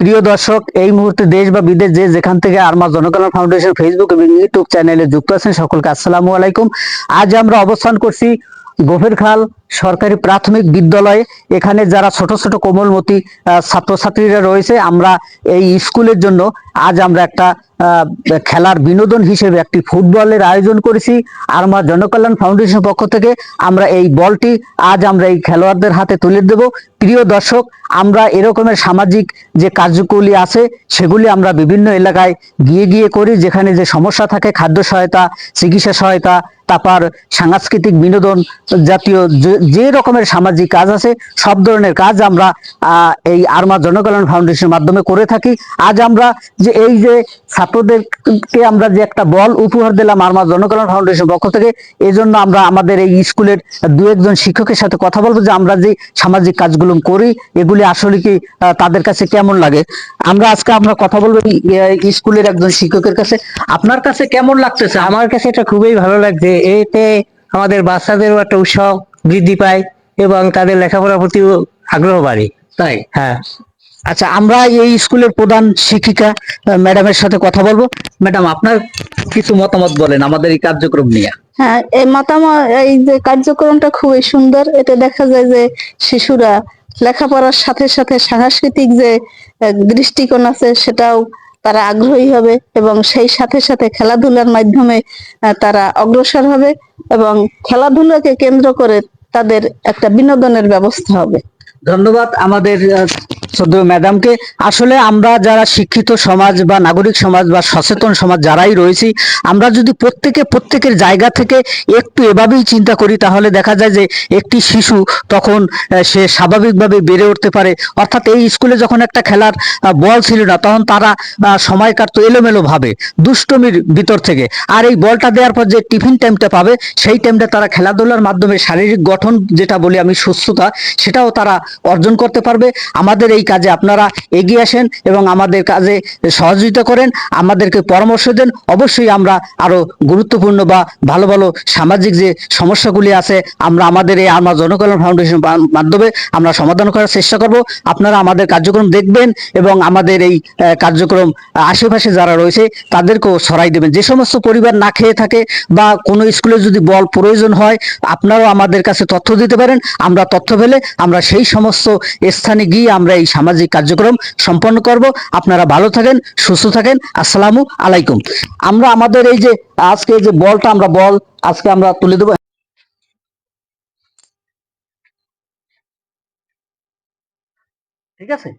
প্রিয় দর্শক, এই মুহূর্তে দেশ বা বিদেশ যে যেখান থেকে আরমা জনকল্যাণ ফাউন্ডেশন ফেসবুক এবং ইউটিউব চ্যানেলে যুক্ত আছেন, সকলকে আসসালামু আলাইকুম। আজ আমরা অবস্থান করছি গোফেরখাল সরকারি প্রাথমিক বিদ্যালয়ে। এখানে যারা ছোট ছোট কোমলমতি ছাত্রছাত্রীরা রয়েছে, আমরা এই স্কুলের জন্য আজ আমরা একটা খেলার বিনোদন হিসেবে একটি ফুটবলের আয়োজন করেছি। আরমা জনকল্যাণ ফাউন্ডেশন পক্ষ থেকে আমরা এই বলটি আজ আমরা এই খেলোয়াড়দের হাতে তুলে দেব। প্রিয় দর্শক, আমরা এরকমের সামাজিক যে কার্যকরী আছে, সেগুলি আমরা বিভিন্ন এলাকায় গিয়ে গিয়ে করি, যেখানে যে সমস্যা থাকে, খাদ্য সহায়তা, চিকিৎসা সহায়তা, তারপর সাংস্কৃতিক বিনোদন জাতীয় যে- যে রকমের সামাজিক কাজ আছে, সব ধরনের কাজ আমরা এই আরমা জনকল্যাণ ফাউন্ডেশনের মাধ্যমে করে থাকি। আজ আমরা যে, এই যে ছাত্রদেরকে আমরা যে একটা বল উপহার দিলাম আরমা জনকল্যাণ ফাউন্ডেশন পক্ষ থেকে এই জন্য আমরা আমাদের এই স্কুলের দু একজন শিক্ষকের সাথে কথা বলব যে আমরা যে সামাজিক কাজগুলো করি, এগুলি আসলে কি তাদের কাছে কেমন লাগে? আমরা আজকে আমরা কথা বলব স্কুলের একজন শিক্ষকের কাছে। আপনার কাছে কেমন লাগতেছে? আমার কাছে এটা খুবই ভালো লাগছে। এতে আমাদের বাচ্চাদেরও একটা উৎসাহ বৃদ্ধি পায় এবং তাদের লেখাপড়ার প্রতি আগ্রহ বাড়ে। তাই? হ্যাঁ। আচ্ছা আমরা এই স্কুলের প্রধান শিক্ষিকা ম্যাডামের সাথে কথা বলব। ম্যাডাম আপনার কিছু মতামত বলেন আমাদের এই কার্যক্রম নিয়ে। হ্যাঁ এই মতামত এই যে কার্যক্রমটা খুবই সুন্দর এতে দেখা যায় যে শিশুরা লেখাপড়ার সাথে সাথে সাংস্কৃতিক যে দৃষ্টিকোণ আছে সেটাও তারা আগ্রহী হবে এবং সেই সাথে সাথে খেলাধুলার মাধ্যমে তারা অগ্রসর হবে এবং খেলাধুলাকে কেন্দ্র করে তাদের একটা বিনোদনের ব্যবস্থা হবে। ধন্যবাদ আমাদের সদ্য ম্যাডামকে, আসলে আমরা যারা শিক্ষিত সমাজ বা নাগরিক সমাজ বা সচেতন সমাজ যারাই রয়েছি, আমরা যদি প্রত্যেকে প্রত্যেকের জায়গা থেকে একটু এভাবেই চিন্তা করি, তাহলে দেখা যায় যে একটি শিশু তখন সে স্বাভাবিকভাবে বেড়ে উঠতে পারে। অর্থাৎ এই স্কুলে যখন একটা খেলার বল ছিল না, তখন তারা সময় কাটতো এলোমেলো ভাবে দুষ্টমির ভিতর থেকে। আর এই বলটা দেওয়ার পর যে টিফিন টাইমটা পাবে, সেই টাইমটা তারা খেলাধুলার মাধ্যমে শারীরিক গঠন যেটা বলি আমি সুস্থতা, সেটাও তারা অর্জন করতে পারবে। আমাদের এই কাজে আপনারা এগিয়ে আসেন এবং আমাদের কাজে সহযোগিতা করেন, আমাদেরকে পরামর্শ দেন। অবশ্যই আমরা আরও গুরুত্বপূর্ণ বা ভালো ভালো সামাজিক যে সমস্যাগুলি আছে, আমরা আমাদের এই আমার জনকল্যাণ ফাউন্ডেশন মাধ্যমে আমরা সমাধান করার চেষ্টা করব। আপনারা আমাদের কার্যক্রম দেখবেন এবং আমাদের এই কার্যক্রম আশেপাশে যারা রয়েছে, তাদেরকেও সরাই দেবেন। যে সমস্ত পরিবার না খেয়ে থাকে বা কোনো স্কুলে যদি বল প্রয়োজন হয়, আপনারাও আমাদের কাছে তথ্য দিতে পারেন। আমরা তথ্য পেলে আমরা সেই সমস্ত স্থানে গিয়ে আমরা এই সামাজিক কার্যক্রম সম্পন্ন করব। আপনারা ভালো থাকেন, সুস্থ থাকেন। আসসালামু আলাইকুম। আমরা আমাদের এই যে, আজকে যে বলটা আমরা বল, আজকে আমরা তুলে দেবো। ঠিক আছে?